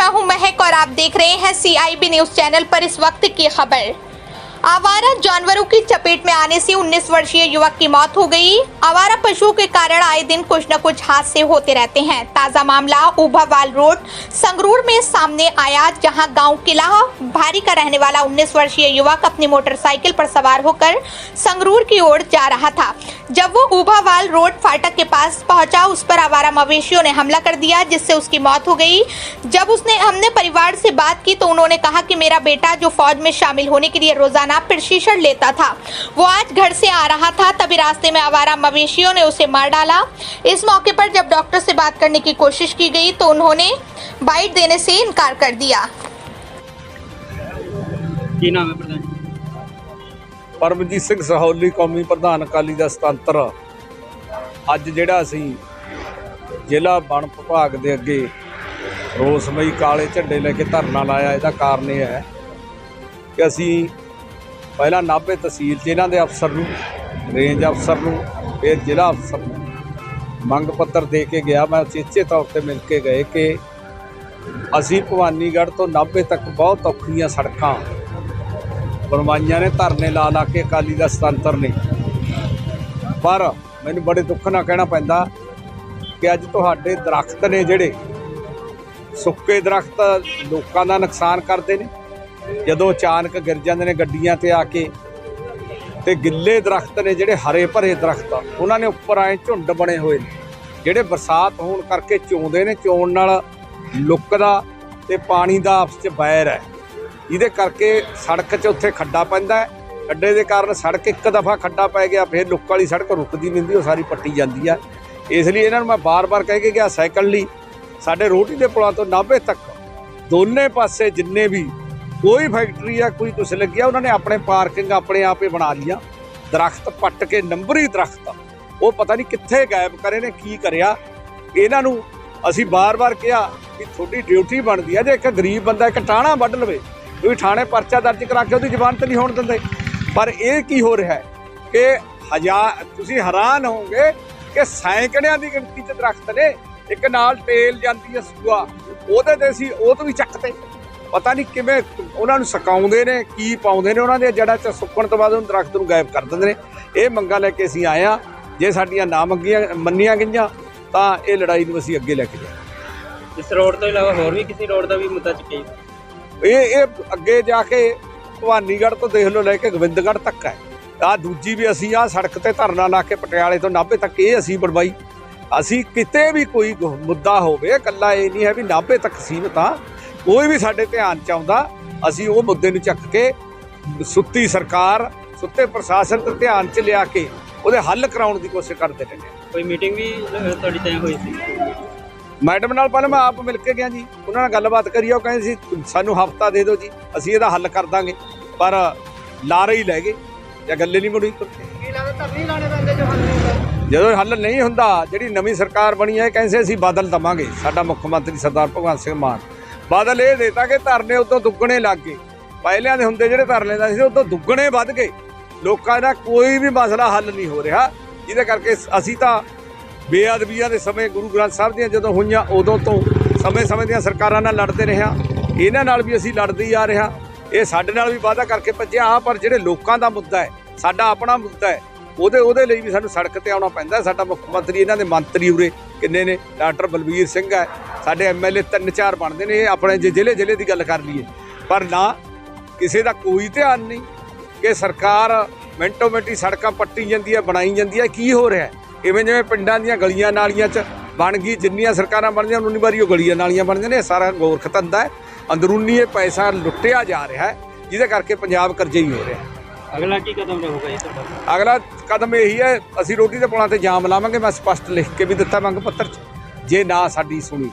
मैं हूं महक और आप देख रहे हैं सीआईबी न्यूज चैनल पर इस वक्त की खबर आवारा जानवरों की चपेट में आने से 19 वर्षीय युवक की मौत हो गई। आवारा पशुओं के कारण आए दिन कुछ न कुछ हादसे होते रहते हैं। ताज़ा मामला उभावाल रोड, संगरूर में सामने आया, जहाँ गाँव किला, भारी का रहने वाला 19 वर्षीय युवक अपनी मोटरसाइकिल पर सवार होकर संगरूर की ओर जा रहा था। जब वो उभावाल रोड फाटक के पास पहुँचा, उस पर आवारा मवेशियों ने हमला कर दिया, जिससे उसकी मौत हो गई। जब उसने हमने परिवार से बात की तो उन्होंने कहा कि मेरा बेटा जो फौज में शामिल होने के लिए रोज़ाना प्रशिक्षण लेता था वो आज घर से आ रहा था तभी रास्ते में आवारा मवेशियों ने उसे मार डाला इस मौके पर जब डॉक्टर से बात करने की कोशिश की गई तो उन्होंने बाइट देने से इनकार कर दिया ਕੀ ਨਾਮ ਹੈ ਪ੍ਰਧਾਨ ਜੀ? ਪਰਮਜੀਤ ਸਿੰਘ ਸਹੌਲੀ ਕੌਮੀ ਪ੍ਰਧਾਨ ਅਕਾਲੀ ਦਾ ਸਤੰਤਰ ਅੱਜ ਜਿਹੜਾ ਅਸੀਂ ਜ਼ਿਲ੍ਹਾ ਵਣ ਵਿਭਾਗ ਦੇ ਅੱਗੇ ਰੋਸਮਈ ਕਾਲੇ ਝੰਡੇ ਲੈ ਕੇ ਧਰਨਾ ਲਾਇਆ ਇਹਦਾ ਕਾਰਨ ਇਹ ਹੈ ਕਿ ਅਸੀਂ ਪਹਿਲਾਂ ਨਾਭੇ ਤਹਿਸੀਲ 'ਚ ਇਹਨਾਂ ਦੇ ਅਫਸਰ ਨੂੰ ਰੇਂਜ ਅਫਸਰ ਨੂੰ, ਫਿਰ ਜ਼ਿਲ੍ਹਾ ਅਫਸਰ ਨੂੰ ਮੰਗ ਪੱਤਰ ਦੇ ਕੇ ਗਿਆ। ਮੈਂ ਉਚੇਚੇ ਤੌਰ ਤੇ ਮਿਲ ਕੇ ਗਏ ਕਿ ਅਸੀਂ ਭਵਾਨੀਗੜ੍ਹ ਤੋਂ ਨਾਭੇ ਤੱਕ ਬਹੁਤ ਔਖੀਆਂ ਸੜਕਾਂ ਬਣਵਾਈਆਂ ਨੇ, ਧਰਨੇ ਲਾ ਲਾ ਕੇ ਅਕਾਲੀ ਦਾ ਸੁਤੰਤਰ ਨੇ। ਪਰ ਮੈਨੂੰ ਬੜੇ ਦੁੱਖ ਨਾਲ ਕਹਿਣਾ ਪੈਂਦਾ ਕਿ ਅੱਜ ਤੁਹਾਡੇ ਦਰਖਤ ਨੇ ਜਿਹੜੇ ਸੁੱਕੇ ਦਰਖਤ ਲੋਕਾਂ ਦਾ ਨੁਕਸਾਨ ਕਰਦੇ ਨੇ। ਜਦੋਂ ਅਚਾਨਕ ਗਿਰ ਜਾਂਦੇ ਨੇ ਗੱਡੀਆਂ ਤੇ ਆ ਕੇ ਤੇ ਗਿੱਲੇ ਦਰਖਤ ਨੇ ਜਿਹੜੇ ਹਰੇ ਭਰੇ ਦਰਖਤ ਆ, ਉਹਨਾਂ ਨੇ ਉੱਪਰ ਆਏ ਝੁੰਡ ਬਣੇ ਹੋਏ ਨੇ। ਜਿਹੜੇ ਬਰਸਾਤ ਹੋਣ ਕਰਕੇ ਚੋਂਦੇ ਨੇ ਚੋਣ ਨਾਲ ਲੁੱਕ ਦਾ ਤੇ ਪਾਣੀ ਦਾ ਆਪਸ ਚ ਬੈਰ ਹੈ। ਇਹਦੇ ਕਰਕੇ ਸੜਕ 'ਚ ਉੱਥੇ ਖੱਡਾ ਪੈਂਦਾ ਖੱਡੇ ਦੇ ਕਾਰਨ ਸੜਕ ਇੱਕ ਦਫਾ ਖੱਡਾ ਪੈ ਗਿਆ ਫਿਰ ਲੁੱਕ ਵਾਲੀ ਸੜਕ ਰੁਕਦੀ ਨਹੀਂ ਹੁੰਦੀ ਉਹ ਸਾਰੀ ਪੱਟੀ ਜਾਂਦੀ ਆ। ਇਸ ਲਈ ਇਹਨਾਂ ਨੂੰ ਮੈਂ ਬਾਰ-ਬਾਰ ਕਹਿ ਕੇ ਗਿਆ ਸਾਈਕਲ ਲਈ। ਸਾਡੇ ਰੋਟੀ ਦੇ ਪੁਲਾਂ ਤੋਂ ਨਾਭੇ ਤੱਕ ਦੋਨੇ ਪਾਸੇ ਜਿੰਨੇ ਵੀ ਕੋਈ ਫੈਕਟਰੀ ਆ, ਕੋਈ ਕੁਛ ਲੱਗਿਆ, ਉਹਨਾਂ ਨੇ ਆਪਣੇ ਪਾਰਕਿੰਗ ਆਪਣੇ ਆਪੇ ਬਣਾ ਲਈਆਂ। ਦਰਖਤ ਪੱਟ ਕੇ, ਨੰਬਰੀ ਦਰਖਤ ਉਹ ਪਤਾ ਨਹੀਂ ਕਿੱਥੇ ਗਾਇਬ ਕਰੇ ਨੇ, ਕੀ ਕਰਿਆ। ਇਹਨਾਂ ਨੂੰ ਅਸੀਂ ਬਾਰ-ਬਾਰ ਕਿਹਾ ਕਿ ਤੁਹਾਡੀ ਡਿਊਟੀ ਬਣਦੀ ਆ, ਜੇ ਇੱਕ ਗਰੀਬ ਬੰਦਾ ਇੱਕ ਟਾਣਾ ਵੱਢ ਲਵੇ ਤੁਸੀਂ ਥਾਣੇ ਪਰਚਾ ਦਰਜ ਕਰਾ ਕੇ ਉਹਦੀ ਜ਼ਮਾਨਤ ਨਹੀਂ ਹੋਣ ਦਿੰਦੇ। ਪਰ ਇਹ ਕੀ ਹੋ ਰਿਹਾ ਹੈ ਕਿ ਹਜ਼ਾਰ ਤੁਸੀਂ ਹੈਰਾਨ ਹੋਵੋਗੇ ਕਿ ਸੈਂਕੜਿਆਂ ਦੀ ਗਿਣਤੀ 'ਚ ਦਰਖਤ ਨੇ, ਇੱਕ ਨਾਲ ਤੇਲ ਜਾਂਦੀ ਹੈ ਸੂਆ, ਉਹਦੇ ਤੇ ਅਸੀਂ ਉਹ ਤੋਂ ਵੀ ਚੱਕਦੇ ਪਤਾ ਨਹੀਂ ਕਿਵੇਂ ਉਹਨਾਂ ਨੂੰ ਸਕਾਉਂਦੇ ਨੇ ਕੀ ਪਾਉਂਦੇ ਨੇ ਉਹਨਾਂ ਦੇ ਜੜ੍ਹਾਂ 'ਚ ਸੁੱਕਣ ਤੋਂ ਬਾਅਦ ਉਹਨੂੰ ਦਰਖਤ ਨੂੰ ਗਾਇਬ ਕਰ ਦਿੰਦੇ ਨੇ। ਇਹ ਮੰਗਾਂ ਲੈ ਕੇ ਅਸੀਂ ਆਏ ਹਾਂ। ਜੇ ਸਾਡੀਆਂ ਨਾ ਮੰਗੀਆਂ ਮੰਨੀਆਂ ਗਈਆਂ ਤਾਂ ਇਹ ਲੜਾਈ ਨੂੰ ਅਸੀਂ ਅੱਗੇ ਲੈ ਕੇ ਜਾਵਾਂਗੇ। ਇਸ ਰੋਡ ਤੋਂ ਇਲਾਵਾ ਹੋਰ ਵੀ ਕਿਸੇ ਰੋਡ ਦਾ ਵੀ ਮੁੱਦਾ ਚੁੱਕਿਆ ਜੀ? ਇਹ ਇਹ ਅੱਗੇ ਜਾ ਕੇ ਭਵਾਨੀਗੜ੍ਹ ਤੋਂ ਦੇਖ ਲਓ ਲੈ ਕੇ ਗੋਬਿੰਦਗੜ੍ਹ ਤੱਕ ਹੈ। ਆ ਦੂਜੀ ਵੀ ਅਸੀਂ ਆ ਸੜਕ ਤੇ ਧਰਨਾ ਲਾ ਕੇ ਪਟਿਆਲੇ ਤੋਂ ਨਾਭੇ ਤੱਕ ਇਹ ਅਸੀਂ ਬਣਵਾਈ। ਅਸੀਂ ਕਿਤੇ ਵੀ ਕੋਈ ਮੁੱਦਾ ਹੋਵੇ ਕੱਲਾ ਇਹ ਨਹੀਂ ਹੈ ਵੀ ਨਾਭੇ ਤੱਕ ਸੀਮਤ ਆ। ਕੋਈ ਵੀ ਸਾਡੇ ਧਿਆਨ ਚ ਆਉਂਦਾ ਅਸੀਂ ਉਹ ਮੁੱਦੇ ਨੂੰ ਚੱਕ ਕੇ ਸੁੱਤੀ ਸਰਕਾਰ ਸੁੱਤੇ ਪ੍ਰਸ਼ਾਸਨ ਤੇ ਧਿਆਨ ਚ ਲਿਆ ਕੇ ਉਹਦੇ ਹੱਲ ਕਰਾਉਣ ਦੀ ਕੋਸ਼ਿਸ਼ ਕਰਦੇ ਰਹਿੰਦੇ ਕੋਈ ਮੀਟਿੰਗ ਵੀ ਤੁਹਾਡੀ ਤੈਅ ਹੋਈ ਸੀ? ਮੈਡਮ ਨਾਲ ਪਹਿਲਾਂ ਮੈਂ ਆਪ ਮਿਲ ਕੇ ਗਿਆ ਜੀ। ਉਹਨਾਂ ਨਾਲ ਗੱਲਬਾਤ ਕਰੀ ਉਹ ਕਹਿੰਦੇ ਸੀ ਸਾਨੂੰ ਹਫਤਾ ਦੇ ਦਿਓ ਜੀ ਅਸੀਂ ਇਹਦਾ ਹੱਲ ਕਰ ਦਾਂਗੇ। ਪਰ ਲਾਰੇ ਹੀ ਲੈ ਗਏ ਜਾਂ ਗੱਲੇ ਨਹੀਂ ਮੁੜੀ। ਜਦੋਂ ਹੱਲ ਨਹੀਂ ਹੁੰਦਾ ਜਿਹੜੀ ਨਵੀਂ ਸਰਕਾਰ ਬਣੀ ਹੈ ਇਹ ਕਹਿੰਦੇ ਸੀ ਅਸੀਂ ਬਾਦਲ ਦਵਾਂਗੇ। ਸਾਡਾ ਮੁੱਖ ਮੰਤਰੀ ਸਰਦਾਰ ਭਗਵੰਤ ਸਿੰਘ ਮਾਨ। ਬਾਦਲ ਇਹ ਦੇਤਾ ਕਿ ਧਰਨੇ ਉਦੋਂ ਦੁੱਗਣੇ ਲੱਗ ਗਏ। ਪਹਿਲਿਆਂ ਦੇ ਹੁੰਦੇ ਜਿਹੜੇ ਧਰਨੇ ਦਾ ਸੀ ਉਦੋਂ ਦੁੱਗਣੇ ਵੱਧ ਗਏ। ਲੋਕਾਂ ਦਾ ਕੋਈ ਵੀ ਮਸਲਾ ਹੱਲ ਨਹੀਂ ਹੋ ਰਿਹਾ। ਜਿਹਦੇ ਕਰਕੇ ਅਸੀਂ ਤਾਂ ਬੇਅਦਬੀਆਂ ਦੇ ਸਮੇਂ ਗੁਰੂ ਗ੍ਰੰਥ ਸਾਹਿਬ ਦੀਆਂ ਜਦੋਂ ਹੋਈਆਂ, ਉਦੋਂ ਤੋਂ ਸਮੇਂ-ਸਮੇਂ ਦੀਆਂ ਸਰਕਾਰਾਂ ਨਾਲ ਲੜਦੇ ਰਹੇ ਹਾਂ। ਇਹਨਾਂ ਨਾਲ ਵੀ ਅਸੀਂ ਲੜਦੇ ਹੀ ਆ ਰਹੇ ਹਾਂ। ਇਹ ਸਾਡੇ ਨਾਲ ਵੀ ਵਾਅਦਾ ਕਰਕੇ ਭੱਜਿਆ ਆ, ਪਰ ਜਿਹੜੇ ਲੋਕਾਂ ਦਾ ਮੁੱਦਾ ਹੈ, ਸਾਡਾ ਆਪਣਾ ਮੁੱਦਾ ਹੈ ਉਹਦੇ ਉਹਦੇ ਲਈ ਵੀ ਸਾਨੂੰ ਸੜਕ ਤੇ ਆਉਣਾ ਪੈਂਦਾ ਸਾਡਾ ਮੁੱਖ ਮੰਤਰੀ ਇਹਨਾਂ ਦੇ ਮੰਤਰੀ ਉਰੇ ਕਿੰਨੇ ਨੇ? ਡਾਕਟਰ ਬਲਬੀਰ ਸਿੰਘ ਹੈ। ਸਾਡੇ ਐਮਐਲਏ ਤਿੰਨ ਚਾਰ ਬਣਦੇ ਨੇ। ਇਹ ਆਪਣੇ ਜੇ ਜ਼ਿਲ੍ਹੇ ਜ਼ਿਲ੍ਹੇ ਦੀ ਗੱਲ ਕਰ ਲਈਏ। ਪਰ ਨਾ ਕਿਸੇ ਦਾ ਕੋਈ ਧਿਆਨ ਨਹੀਂ ਕਿ ਸਰਕਾਰ ਮਿੰਟੋ ਮਿੰਟੀ ਸੜਕਾਂ ਪੱਟੀ ਜਾਂਦੀ ਹੈ, ਬਣਾਈ ਜਾਂਦੀ ਹੈ। ਕੀ ਹੋ ਰਿਹਾ ਇਵੇਂ ਜਿਵੇਂ ਪਿੰਡਾਂ ਦੀਆਂ ਗਲੀਆਂ ਨਾਲੀਆਂ 'ਚ ਬਣ ਗਈ, ਜਿੰਨੀਆਂ ਸਰਕਾਰਾਂ ਬਣਦੀਆਂ, ਉਨੀ ਵਾਰੀ ਉਹ ਗਲੀਆਂ ਨਾਲੀਆਂ ਬਣਦੀਆਂ ਨੇ। ਇਹ ਸਾਰਾ ਗੋਰਖ ਧੰਦਾ ਹੈ। ਅੰਦਰੂਨੀ ਇਹ ਪੈਸਾ ਲੁੱਟਿਆ ਜਾ ਰਿਹਾ ਹੈ, ਜਿਹਦੇ ਕਰਕੇ ਪੰਜਾਬ ਕਰਜ਼ੇ ਹੀ ਹੋ ਰਿਹਾ ਹੈ। ਅਗਲਾ ਕੀ ਕਦਮ ਰਹੂਗਾ ਜੀ ਤੁਹਾਡਾ? ਅਗਲਾ ਕਦਮ ਇਹੀ ਹੈ, ਅਸੀਂ ਰੋਟੀ ਦੇ ਪੁਲਾਂ ਤੇ ਜਾਮ ਲਾਵਾਂਗੇ, ਮੈਂ ਸਪਸ਼ਟ ਲਿਖ ਕੇ ਵੀ ਦਿੱਤਾ ਮੰਗ ਪੱਤਰ 'ਚ। ਜੇ ਨਾ ਸਾਡੀ ਸੁਣੀ।